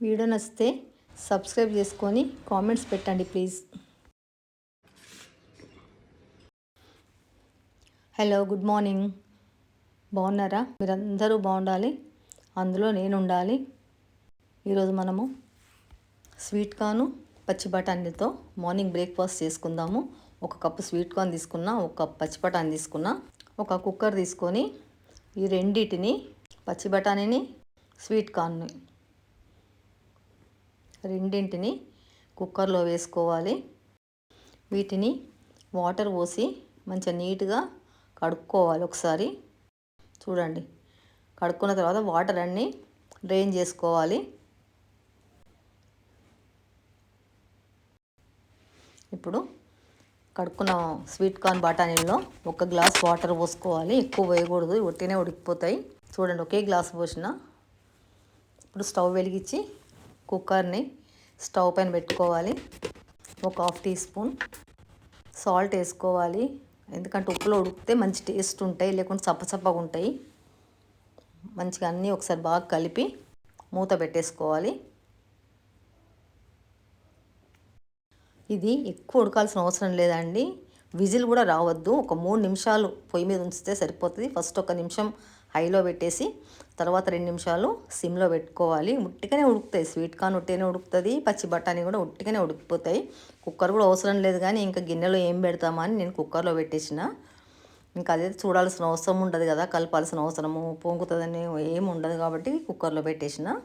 Video నచ్చితే subscribe చేసుకొని comments పెట్టండి ప్లీజ్. హలో గుడ్ మార్నింగ్ బాగున్నారా? మీరందరూ బాగుండాలి. అందులో నేను ఉండాలి ఈరోజు మనము స్వీట్ కార్ను పచ్చి బఠానీతో మార్నింగ్ బ్రేక్ఫాస్ట్ చేసుకుందాము. ఒక కప్పు స్వీట్ కార్న్ తీసుకున్నా ఒక కప్ పచ్చి బఠానీ తీసుకున్నా ఒక కుక్కర్ తీసుకొని ఈ రెండింటిని పచ్చి బఠానీని స్వీట్ కార్న్ని రెండింటిని కుక్కర్లో వేసుకోవాలి. వీటిని వాటర్ పోసి మంచిగా నీట్గా కడుక్కోవాలి ఒకసారి. చూడండి కడుక్కున్న తర్వాత వాటర్ అన్నీ డ్రైన్ చేసుకోవాలి. ఇప్పుడు కడుక్కున్న స్వీట్ కార్న్ బఠానీల్లో ఒక గ్లాస్ వాటర్ పోసుకోవాలి. ఎక్కువ వేయకూడదు ఒట్టినే ఉడికిపోతాయి. చూడండి ఒకే గ్లాస్ పోసిన. ఇప్పుడు స్టవ్ వెలిగించి కుక్కర్ని స్టవ్ పైన పెట్టుకోవాలి. ఒక హాఫ్ టీ స్పూన్ సాల్ట్ వేసుకోవాలి. ఎందుకంటే ఉప్పులో ఉడికితే మంచి టేస్ట్ ఉంటాయి లేకుంటే చప్పచప్పగా ఉంటాయి. మంచిగా అన్నీ ఒకసారి బాగా కలిపి మూత పెట్టేసుకోవాలి. ఇది ఎక్కువ ఉడకాల్సిన అవసరం లేదండి. విజిల్ కూడా రావద్దు. ఒక మూడు నిమిషాలు పొయ్యి మీద ఉంచితే సరిపోతుంది. ఫస్ట్ ఒక నిమిషం హైలో పెట్టేసి తర్వాత రెండు నిమిషాలు సిమ్లో పెట్టుకోవాలి. ఉట్టిగానే ఉడుకుతాయి. స్వీట్ కార్న్ ఉట్టిగానే ఉడుకుతుంది. పచ్చి బఠానీ కూడా ఉట్టిగానే ఉడికిపోతాయి. కుక్కర్ కూడా అవసరం లేదు కానీ ఇంకా గిన్నెలో ఏం పెడతామా అని నేను కుక్కర్లో పెట్టేసిన. ఇంకా అదే చూడాల్సిన అవసరం ఉండదు కదా. కలపాల్సిన అవసరము పొంగుతుందని ఏమి ఉండదు కాబట్టి కుక్కర్లో పెట్టేసిన.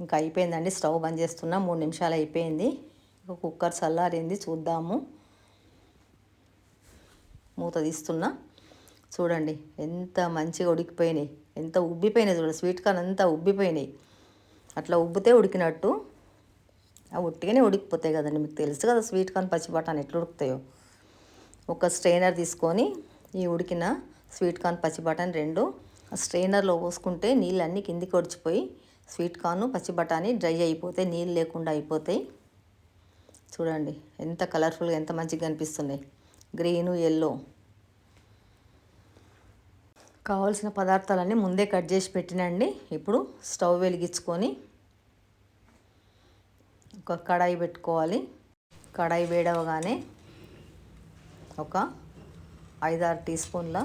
ఇంకా అయిపోయిందండి. స్టవ్ బంద్ చేస్తున్నా. మూడు నిమిషాలు అయిపోయింది. కుక్కర్ చల్లారింది. చూద్దాము. మూత తీస్తున్నా. చూడండి ఎంత మంచిగా ఉడికిపోయినాయి. ఎంత ఉబ్బిపోయినాయి చూడండి స్వీట్ కార్న్ అంతా ఉబ్బిపోయినాయి. అట్లా ఉబ్బితే ఉడికినట్టు. అవి ఉట్టిగానే ఉడికిపోతాయి కదండి. మీకు తెలుసు కదా స్వీట్ కార్న్ పచ్చి బఠానీ ఎట్లా ఉడుకుతాయో. ఒక స్ట్రైనర్ తీసుకొని ఈ ఉడికిన స్వీట్ కార్న్ పచ్చి బఠానీ రెండు స్ట్రైనర్లో పోసుకుంటే నీళ్ళన్నీ కిందికి ఒడిచిపోయి స్వీట్ కార్న్ పచ్చి బఠానీ డ్రై అయిపోతాయి. నీళ్ళు లేకుండా అయిపోతాయి. చూడండి ఎంత కలర్ఫుల్గా ఎంత మంచిగా కనిపిస్తున్నాయి. Green yellow. కావాల్సిన పదార్థాలన్నీ ముందే కట్ చేసి పెట్టినండి. ఇప్పుడు స్టవ్ వెలిగించుకొని ఒక కడాయి పెట్టుకోవాలి. కడాయి వేడవగానే ఒక ఐదారు టీ స్పూన్ల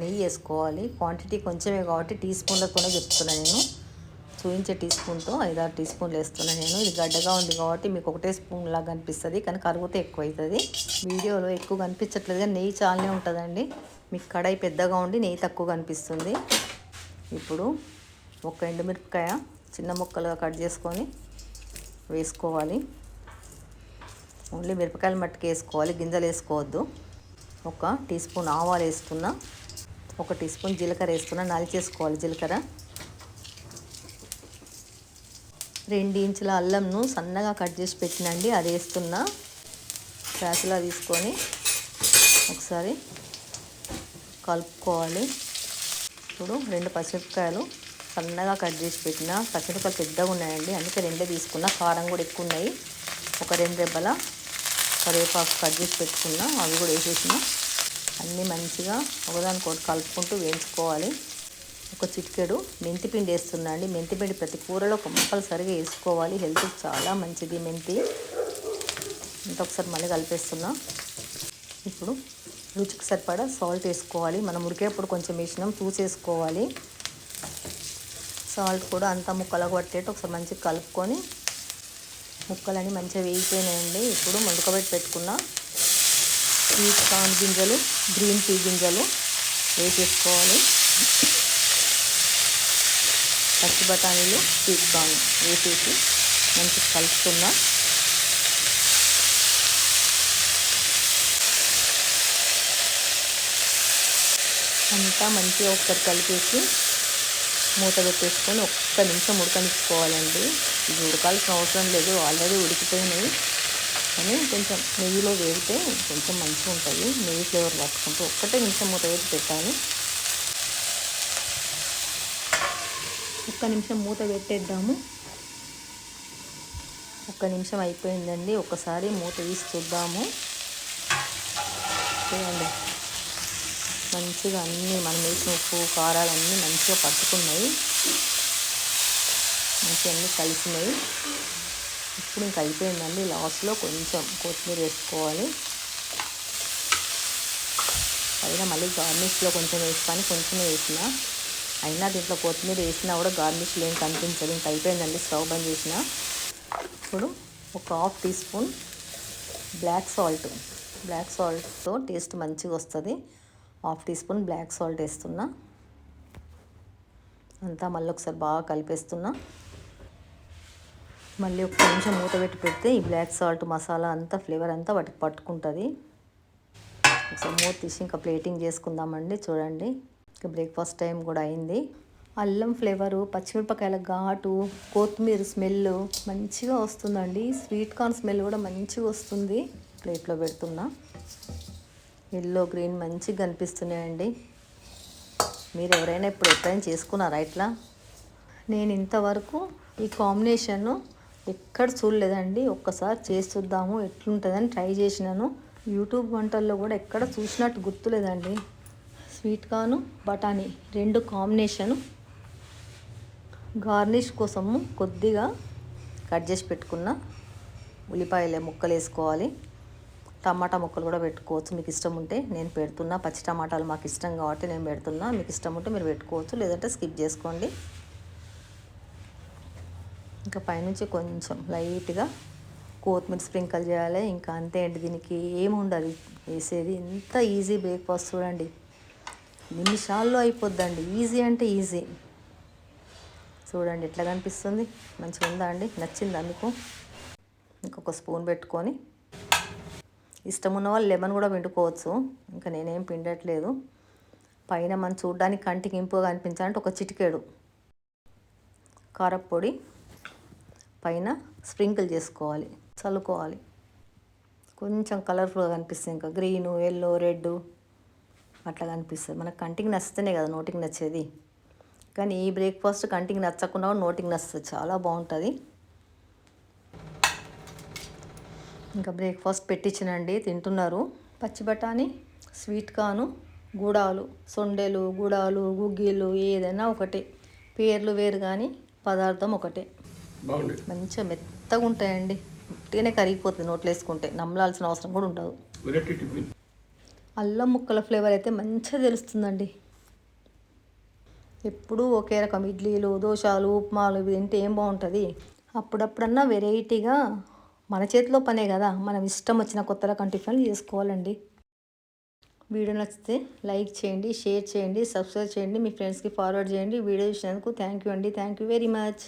నెయ్యి వేసుకోవాలి. క్వాంటిటీ కొంచెమే కాబట్టి టీ స్పూన్లతోనే చెప్తున్నాను నేను. చూపించే టీ స్పూన్తో ఐదారు టీ స్పూన్లు వేస్తున్నాను నేను. ఇది గడ్డగా ఉంది కాబట్టి మీకు ఒకటే స్పూన్ లాగా కనిపిస్తుంది కానీ కరిగితే ఎక్కువ అవుతుంది వీడియోలో ఎక్కువ కనిపించట్లేదు నెయ్యి చాలానే ఉంటుందండి. మీకు కడాయి పెద్దగా ఉండి నెయ్యి తక్కువ కనిపిస్తుంది. ఇప్పుడు ఒక ఎండుమిరపకాయ చిన్న ముక్కలుగా కట్ చేసుకొని వేసుకోవాలి. ఓన్లీ మిరపకాయలు మట్టుకు వేసుకోవాలి గింజలు వేసుకోవద్దు. ఒక టీ స్పూన్ ఆవాలు వేసుకున్నా ఒక టీ స్పూన్ జీలకర్ర వేసుకున్నా నలిచేసుకోవాలి జీలకర్ర. రెండు ఇంచుల అల్లంను సన్నగా కట్ చేసి పెట్టినండి అది వేస్తున్నా. ప్యాసులా తీసుకొని ఒకసారి కలుపుకోవాలి. ఇప్పుడు రెండు పచ్చిమిరపకాయలు సన్నగా కట్ చేసి పెట్టిన పచ్చిమిరపకాయలు పెద్దగా ఉన్నాయండి. అందుకే రెండే తీసుకున్న. కారం కూడా ఎక్కువ ఉన్నాయి. ఒక రెండు రెబ్బల కరివేపాకు కట్ చేసి పెట్టుకున్న. అవి కూడా వేసేసిన. అన్నీ మంచిగా ఒకదానికోటి కలుపుకుంటూ వేయించుకోవాలి. ఒక చిటికెడు మెంతిపిండి వేస్తున్నా అండి. మెంతిపిండి ప్రతి కూరలో కంపల్సరిగా వేసుకోవాలి. హెల్త్కి చాలా మంచిది మెంతి. ఇంత ఒకసారి మళ్ళీ కలిపేస్తున్నా. ఇప్పుడు రుచికి సరిపడా సాల్ట్ వేసుకోవాలి. మనం ఉడికేప్పుడు కొంచెం వేసినాం చూసేసుకోవాలి. సాల్ట్ కూడా అంతా ముక్కలు పట్టేట్టు ఒకసారి మంచిగా కలుపుకొని ముక్కలన్నీ మంచిగా వేయిపోయినాయండి ఇప్పుడు ఉడకబెట్టి పెట్టుకున్న స్వీట్ కార్న్ గింజలు గ్రీన్ టీ గింజలు వేసేసుకోవాలి. పచ్చి బఠానీలు స్వీట్ కార్న్ వేసేసి మంచిగా కలుపుతున్నా అంతా మంచిగా ఒకసారి కలిపేసి మూత పెట్టేసుకొని ఒక్క నిమిషం ఉడకనిచ్చుకోవాలండి. ఇది ఉడకాల్సిన అవసరం లేదు ఆల్రెడీ ఉడికిపోయినాయి. కానీ కొంచెం నెయ్యిలో వేగితే కొంచెం మంచిగా ఉంటుంది నెయ్యి ఫ్లేవర్ పట్టుకుంటూ ఒక్కటే నిమిషం మూత పెట్టి పెట్టాలి. ఒక్క నిమిషం మూత పెట్టేద్దాము. ఒక్క నిమిషం అయిపోయిందండి. ఒకసారి మూత తీసి చూద్దాము. చూడండి. మంచిగా అన్నీ మనం వేసిన ఉప్పు కారాలు అన్నీ మంచిగా పట్టుకున్నాయి. మంచిగా అన్నీ కలిసినాయి. ఇప్పుడు ఇంక అయిపోయిందండి. లాస్ట్లో కొంచెం కొత్తిమీర వేసుకోవాలి. అయినా మళ్ళీ గార్నిష్లో కొంచెం వేసుకొని కొంచెం వేసిన. అయినా దీంట్లో కొత్తిమీర వేసినా కూడా గార్నిష్లో ఏం కనిపించదు. ఇంక అయిపోయిందండి స్టవ్ బంద్ చేసిన. ఇప్పుడు ఒక half teaspoon black salt. Black సాల్ట్తో taste మంచిగా వస్తుంది. Half teaspoon black salt వేస్తున్నా. అంతా మళ్ళీ ఒకసారి బాగా కలిపేస్తున్నా. మళ్ళీ ఒక నిమిషం మూత పెట్టి పెడితే ఈ బ్లాక్ సాల్ట్ మసాలా అంతా ఫ్లేవర్ అంతా వాటికి పట్టుకుంటుంది. ఒకసారి మూత తీసి ఇంకా ప్లేటింగ్ చేసుకుందామండి చూడండి. ఇంకా బ్రేక్ఫాస్ట్ టైం కూడా అయింది. అల్లం ఫ్లేవరు పచ్చిమిరపకాయల ఘాటు కొత్తిమీర స్మెల్ మంచిగా వస్తుందండి. స్వీట్ కార్న్ స్మెల్ కూడా మంచిగా వస్తుంది. ప్లేట్లో పెడుతున్నా. ఎల్లో గ్రీన్ మంచిగా కనిపిస్తున్నాయండి. మీరు ఎవరైనా ఇప్పుడు ఎప్పుడైనా చేసుకున్నారా ఇట్లా? నేను ఇంతవరకు ఈ కాంబినేషన్ ఎక్కడ చూడలేదండి. ఒక్కసారి చేసి చూద్దాము ఎట్లుంటుందని ట్రై చేసినాను. యూట్యూబ్ వంటల్లో కూడా ఎక్కడ చూసినట్టు గుర్తులేదండి. స్వీట్ కార్న్ బఠానీ రెండు కాంబినేషను గార్నిష్ కోసము కొద్దిగా కట్ చేసి పెట్టుకున్న ఉల్లిపాయల ముక్కలు వేసుకోవాలి టమాటా ముక్కలు కూడా పెట్టుకోవచ్చు. మీకు ఇష్టం ఉంటే నేను పెడుతున్నా. పచ్చి టమాటాలు మాకు ఇష్టం కాబట్టి నేను పెడుతున్నా. మీకు ఇష్టం ఉంటే మీరు పెట్టుకోవచ్చు. లేదంటే స్కిప్ చేసుకోండి. ఇంకా పైనుంచి కొంచెం లైట్గా కొత్తిమీర స్ప్రింకల్ చేయాలి. ఇంకా అంతే అండి. దీనికి ఏముండదు. వేసేది ఎంత ఈజీ బ్రేక్ఫాస్ట్ చూడండి. నిమిషాల్లో అయిపోద్దండి. ఈజీ అంటే ఈజీ. చూడండి ఎట్లా కనిపిస్తుంది. మంచిగా ఉందా అండి? నచ్చిందా మీకు? ఇంకొక స్పూన్ పెట్టుకొని ఇష్టం ఉన్న వాళ్ళు లెమన్ కూడా పిండుకోవచ్చు. ఇంకా నేనేం పిండట్లేదు. పైన మనం చూడడానికి కంటికి ఇంపుగా అనిపించాలంటే ఒక చిటికేడు. కారపొడి పైన స్ప్రింకిల్ చేసుకోవాలి. చల్లుకోవాలి. కొంచెం కలర్ఫుల్గా కనిపిస్తుంది. ఇంకా గ్రీను ఎల్లో రెడ్ అట్లా కనిపిస్తుంది. మనకు కంటికి నచ్చితేనే కదా నోటికి నచ్చేది. కానీ ఈ బ్రేక్ఫాస్ట్ కంటికి నచ్చకుండా నోటికి నచ్చుతుంది చాలా బాగుంటుంది. ఇంకా బ్రేక్ఫాస్ట్ పెట్టించినండి తింటున్నారు. పచ్చి బఠానీ స్వీట్ కాను గూడాలు సొండెలు గూడాలు గుగ్గీలు ఏదైనా ఒకటే. పేర్లు వేరు కానీ పదార్థం ఒకటే. మంచిగా మెత్తగా ఉంటాయండి. ఉట్టిగానే కరిగిపోతుంది నోట్లో వేసుకుంటే. నమ్మలాల్సిన అవసరం కూడా ఉండదు. అల్లం ముక్కల ఫ్లేవర్ అయితే మంచిగా తెలుస్తుందండి. ఎప్పుడూ ఒకే రకం. ఇడ్లీలు దోశలు ఉప్మాలు ఇవి తింటే ఏం బాగుంటుంది? అప్పుడప్పుడన్నా వెరైటీగా మన చేతిలో పనే కదా. మనం ఇష్టం వచ్చిన కొత్త రకం టిఫిన్లు చేసుకోవాలండి. వీడియో నచ్చితే లైక్ చేయండి షేర్ చేయండి సబ్స్క్రైబ్ చేయండి మీ ఫ్రెండ్స్కి ఫార్వర్డ్ చేయండి. వీడియో చూసినందుకు థ్యాంక్ యూ అండి. Thank you very much.